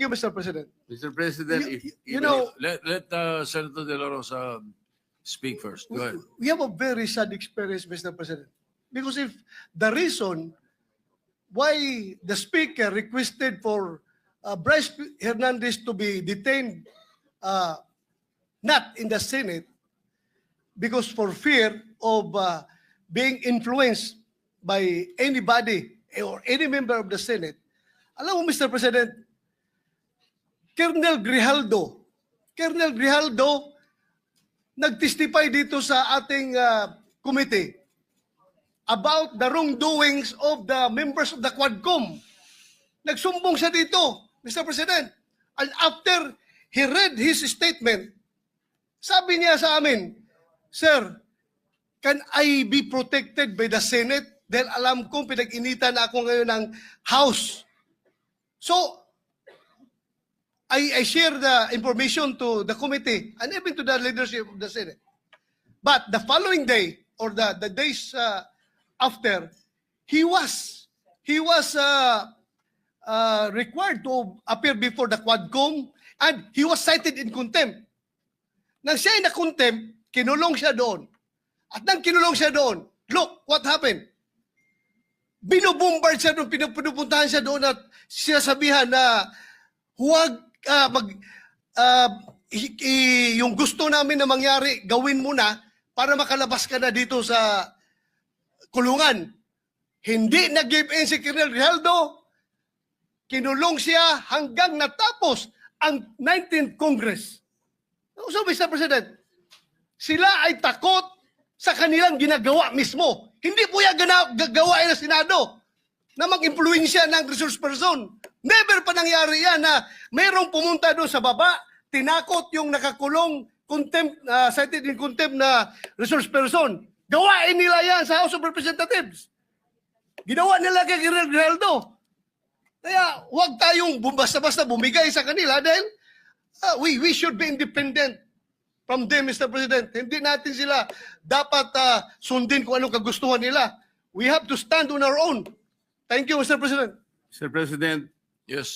you, Mr. President. Mr. President, You- if, you if- know- let, let uh, Senator De La Rosa speak first. Go ahead. We have a very sad experience, Mr. President. Because if the reason why the speaker requested for uh, Bryce Hernandez to be detained uh, not in the Senate because for fear of uh, being influenced by anybody or any member of the Senate. Alam mo, Mr. President, Colonel Grijaldo, Colonel Grijaldo, nag-testify dito sa ating uh, committee about the wrongdoings of the members of the Quadcom. Nagsumbong siya dito, Mr. President. And after he read his statement, sabi niya sa amin, Sir, can I be protected by the Senate? Dahil alam kong pinag-initan na ako ngayon ng House. So, I, I share the information to the committee and even to the leadership of the Senate. But the following day or the, the days uh, after, he was he was uh, uh, required to appear before the Quadcom and he was cited in contempt. Nang siya ay na-contempt, kinulong siya doon. At nang kinulong siya doon, look what happened. Binubombard siya doon, pinupuntahan siya doon at sinasabihan na huwag ah, mag ah, i- i- yung gusto namin na mangyari, gawin mo na para makalabas ka na dito sa kulungan. Hindi nag-give in si Colonel Rijaldo. Kinulong siya hanggang natapos ang 19th Congress. So, Mr. President, sila ay takot sa kanilang ginagawa mismo. Hindi po yan gana- ng Senado na mag-impluensya ng resource person. Never pa nangyari yan na mayroong pumunta doon sa baba, tinakot yung nakakulong contempt, uh, cited in contempt na resource person. Gawain nila yan sa House of Representatives. Ginawa nila kay Grijaldo. Kaya huwag tayong basta-basta bumigay sa kanila dahil ah, we, we should be independent from them, Mr. President. Hindi natin sila dapat ah, sundin kung anong kagustuhan nila. We have to stand on our own. Thank you, Mr. President. Mr. President, yes.